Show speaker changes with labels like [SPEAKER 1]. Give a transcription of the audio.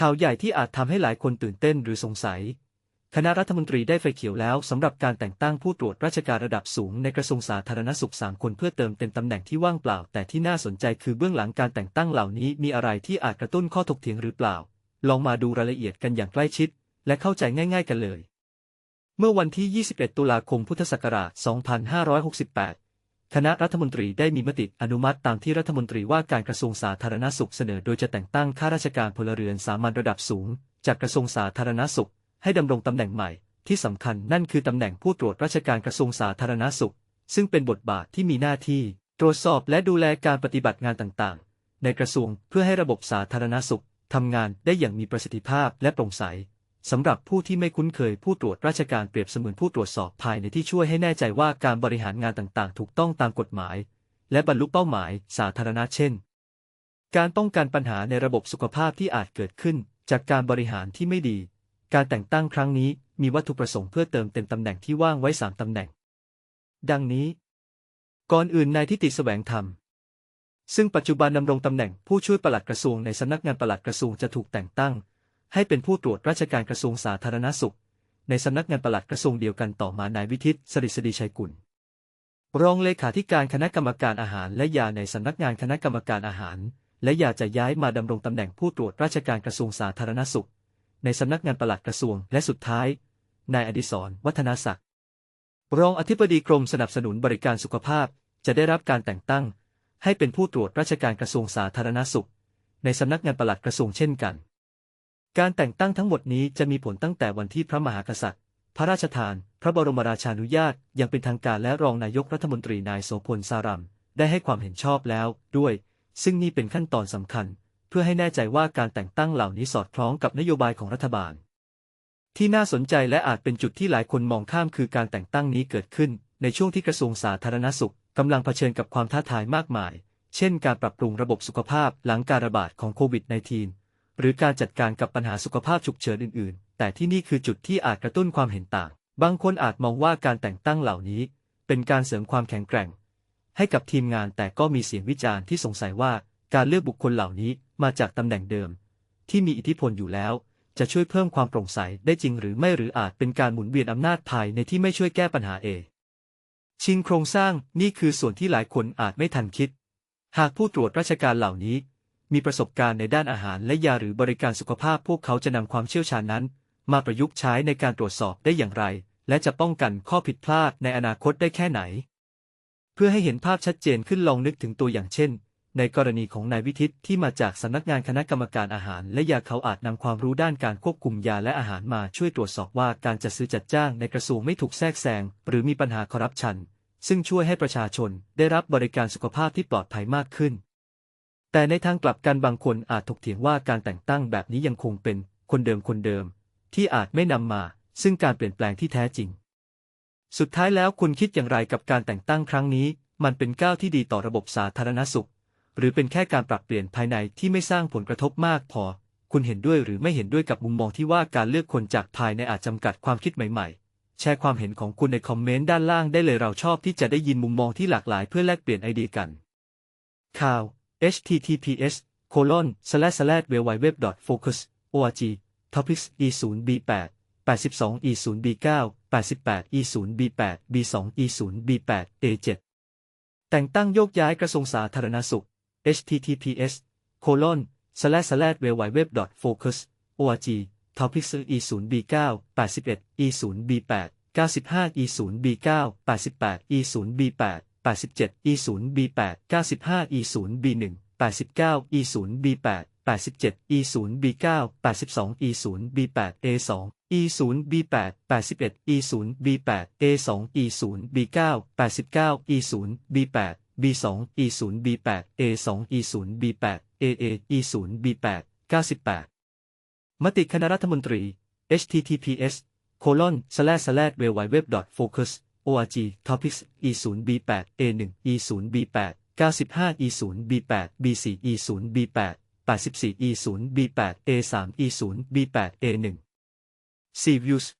[SPEAKER 1] ข่าวใหญ่ที่อาจทำให้หลายคนตื่นเต้นหรือสงสัย คณะรัฐมนตรีได้ไฟเขียวแล้วสำหรับการแต่งตั้งผู้ตรวจราชการระดับสูงในกระทรวงสาธารณสุขสามคนเพื่อเติมเต็มตำแหน่งที่ว่างเปล่า แต่ที่น่าสนใจคือเบื้องหลังการแต่งตั้งเหล่านี้มีอะไรที่อาจกระตุ้นข้อถกเถียงหรือเปล่า ลองมาดูรายละเอียดกันอย่างใกล้ชิด และเข้าใจง่าย ๆ กันเลย เมื่อวันที่ 21 ตุลาคม พุทธศักราช 2568 คณะรัฐมนตรีได้มีมติอนุมัติตามที่รัฐมนตรีว่าการกระทรวงสาธารณสุขเสนอโดยจะแต่งตั้งข้าราชการพลเรือนสามัญระดับสูง จากกระทรวงสาธารณสุข ให้ดำรงตำแหน่งใหม่ ที่สำคัญนั่นคือตำแหน่งผู้ตรวจราชการกระทรวงสาธารณสุข ซึ่งเป็นบทบาทที่มีหน้าที่ ตรวจสอบและดูแลการปฏิบัติงานต่างๆ ในกระทรวงเพื่อให้ระบบสาธารณสุขทำงานได้อย่างมีประสิทธิภาพและโปร่งใส สำหรับผู้ที่ไม่คุ้นเคยผู้ตรวจราชการเปรียบเสมือนผู้ตรวจสอบภายในที่ช่วยให้แน่ใจว่าการบริหารงานต่างๆ ถูกต้องตามกฎหมาย และบรรลุเป้าหมายสาธารณะเช่น การป้องกันปัญหาในระบบสุขภาพที่อาจเกิดขึ้น จากการบริหารที่ไม่ดี การแต่งตั้งครั้งนี้มีวัตถุประสงค์เพื่อเติมเต็มตำแหน่งที่ว่างไว้สามตำแหน่ง ดังนี้ ก่อนอื่นนายทิติสแสวงธรรมซึ่งปัจจุบันดำรงตำแหน่งผู้ช่วยปลัดกระทรวงในสำนักงานปลัดกระทรวงจะถูกแต่งตั้ง ให้เป็นผู้ตรวจราชการกระทรวงสาธารณสุข ในสำนักงานปลัดกระทรวงเดียวกันต่อมานายวิทิตสริศดีชัยกุลรองเลขาธิการคณะกรรมการอาหารและยาในสำนักงานคณะกรรมการอาหาร และยาจะย้ายมาดำรงตำแหน่งผู้ตรวจราชการกระทรวงสาธารณสุข ในสำนักงานปลัดกระทรวงและสุดท้าย นายอดิศรวัฒนาศักดิ์รองอธิบดีกรมสนับสนุนบริการสุขภาพจะได้รับการแต่งตั้ง ให้เป็นผู้ตรวจราชการกระทรวงสาธารณสุข ในสำนักงานปลัดกระทรวงเช่นกัน การแต่งตั้งทั้งหมดนี้จะมีผลตั้งแต่วันที่พระมหากษัตริย์ พระราชทาน พระบรมราชานุญาตอย่างเป็นทางการและรองนายกรัฐมนตรีนายโสพลสารัมได้ให้ความเห็นชอบแล้วด้วย ซึ่งนี่เป็นขั้นตอนสำคัญ เพื่อให้แน่ใจว่าการแต่งตั้งเหล่านี้สอดคล้องกับนโยบายของรัฐบาล ที่น่าสนใจและอาจเป็นจุดที่หลายคนมองข้ามคือการแต่งตั้งนี้เกิดขึ้น ในช่วงที่กระทรวงสาธารณสุขกำลังเผชิญกับความท้าทายมากมาย เช่น การปรับปรุงระบบสุขภาพหลังการระบาดของโควิด -19 หรือการจัดการกับปัญหาสุขภาพฉุกเฉินอื่น ๆ แต่ที่นี่คือจุดที่อาจกระตุ้นความเห็นต่าง บางคนอาจมองว่าการแต่งตั้งเหล่านี้ เป็นการเสริมความแข็งแกร่ง ให้กับทีมงานแต่ก็มีเสียงวิจารณ์ที่สงสัยว่าการเลือกบุคคลเหล่านี้มาจากตำแหน่งเดิม ที่มีอิทธิพลอยู่แล้ว จะช่วยเพิ่มความโปร่งใสได้จริงหรือไม่หรืออาจเป็นการหมุนเวียนอำนาจภายในที่ไม่ช่วยแก้ปัญหาเองชิงโครงสร้างนี่คือส่วนที่หลายคนอาจไม่ทันคิด หากผู้ตรวจราชการเหล่านี้ มีประสบการณ์ในด้านอาหารและยาหรือบริการสุขภาพพวกเขาจะนำความเชี่ยวชาญนั้น มาประยุกต์ใช้ในการตรวจสอบได้อย่างไร และจะป้องกันข้อผิดพลาดในอนาคตได้แค่ไหน เพื่อให้เห็นภาพชัดเจนขึ้นลองนึกถึงตัวอย่างเช่น ในกรณีของนายวิทิตที่มาจากสำนักงานคณะกรรมการอาหาร และยาเขาอาจนำความรู้ด้านการควบคุมยาและอาหารมาช่วยตรวจสอบว่าการจัดซื้อจัดจ้างในกระทรวงไม่ถูกแทรกแซงหรือมีปัญหาคอร์รัปชันซึ่งช่วยให้ประชาชนได้รับบริการสุขภาพที่ปลอดภัยมากขึ้น แต่ในทางกลับกันบางคนอาจถกเถียงว่าการแต่งตั้งแบบนี้ยังคงเป็นคนเดิมคนเดิม ที่อาจไม่นำมา ซึ่งการเปลี่ยนแปลงที่แท้จริง สุดท้ายแล้วคุณคิดอย่างไรกับการแต่งตั้งครั้งนี้ มันเป็นก้าวที่ดีต่อระบบสาธารณสุข หรือเป็นแค่การปรับเปลี่ยนภายในที่ไม่สร้างผลกระทบมากพอ คุณเห็นด้วยหรือไม่เห็นด้วยกับมุมมองที่ว่าการเลือกคนจากภายในอาจจำกัดความคิดใหม่ ๆ แชร์ความเห็นของคุณในคอมเมนต์ด้านล่างได้เลยเราชอบที่จะได้ยินมุมมองที่หลากหลายเพื่อแลกเปลี่ยนไอเดียกัน ข่าว https colon slash slash w w w focus org topics e 0 b 8 82 e 0 b 9 88 e 0 b 8 b 2 e 0 b 8 a 7แต่งตั้งโยกย้ายกระทรวงสาธารณสุข https colon slash slash w w w focus org topics e 0 b 9 81 e 0 b 8 95 e 0 b 9 88 e 0 b 8 87 e 0 b 8 95 e 0 b 1 89 e 0 b 8 87 e 0 b 9 82 e 0 b 8 a 2 e 0 b 8 81 e 0 b 8 a 2 e 0 b 9 89 e 0 b 8 b 2 e 0 b 8 a 2 e 0 b 8 a a e 0 b 8 98 มติคณะรัฐมนตรี https colon slash slash w w w focus org topics e 0 b 8 a 1 e 0 b 8 95 e 0 b 8 b 4 e 0 b 8 84 e 0 b 8 a 3 e 0 b 8 a 1 C views